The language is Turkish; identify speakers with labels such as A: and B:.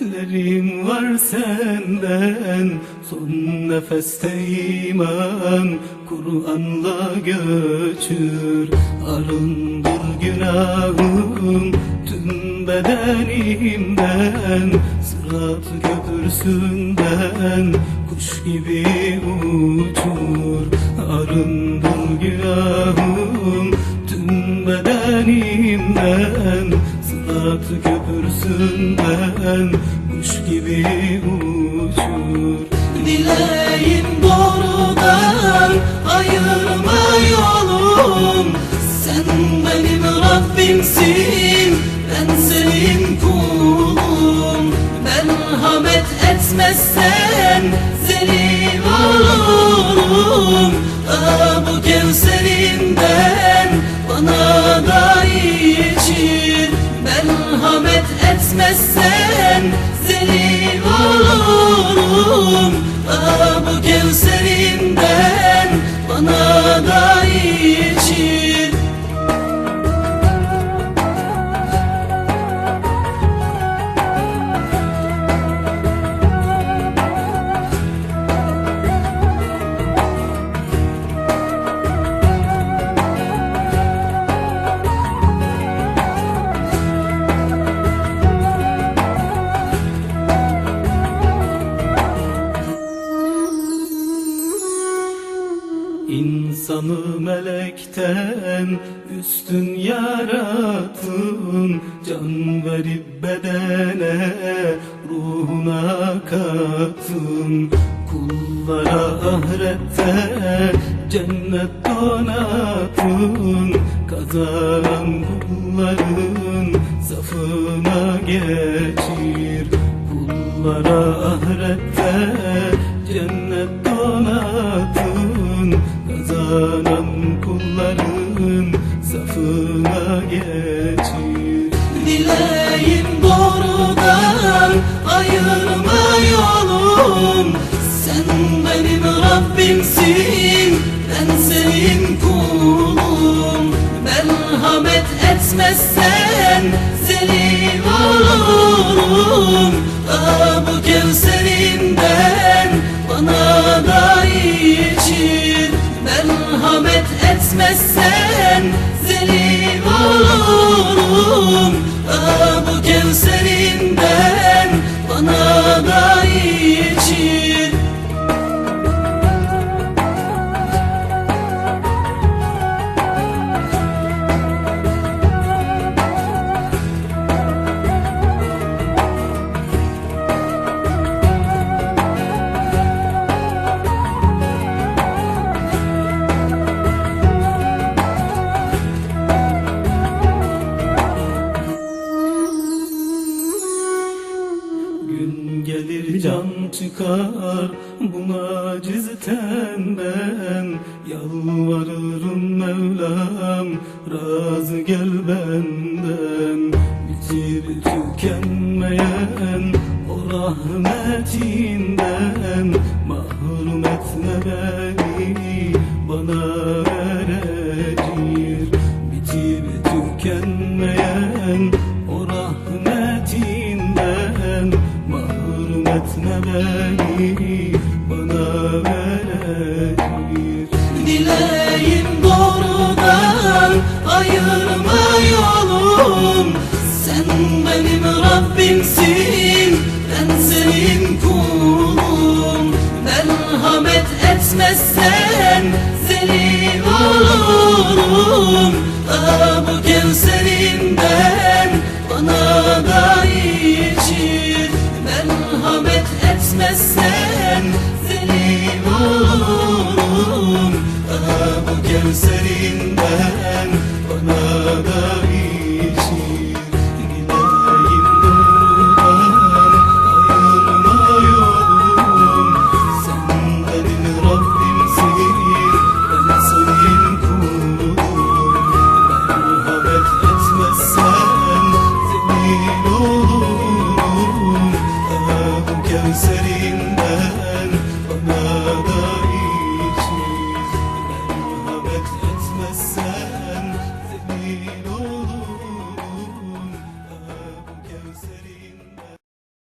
A: dileklerim var senden Son nefeste iman. Kur'an'la göçür Arındır günahım. Tüm bedenimden Sırat köprüsünden. Kuş gibi uçur Arındır günahım. Tüm bedenimden köprüsünden kuş gibi uçur. Dileğim doğrudan ayırma yolum Sen benim Rabbimsin ben senin kulum Merhamet etmezsen zelil olurum Aa, bu kevserinden İnsanı melekten üstün yarattın Can verip bedene ruhuna kattın Kullara ahirette cennet donattın Kazanan kulların safına geçir. Kullara ahirette cennet donattın Kazanan kulların safına geçir Dileğim doğrudan ayırma yolum Sen benim Rabbimsin ben senin kulum Merhamet etmezsen zelil olurum Aa, bu kevserinden bana da Merhamet etmezsen zelil can çıkar buna cizten ben. Yalvarırım Mevlam razı gel benden beni bana verecek Dileğim doğrudan ayırma yolum. Sen benim Rabbimsin ben senin kulum. Merhamet etmezsen zelil olurum Aa, bu kevserinden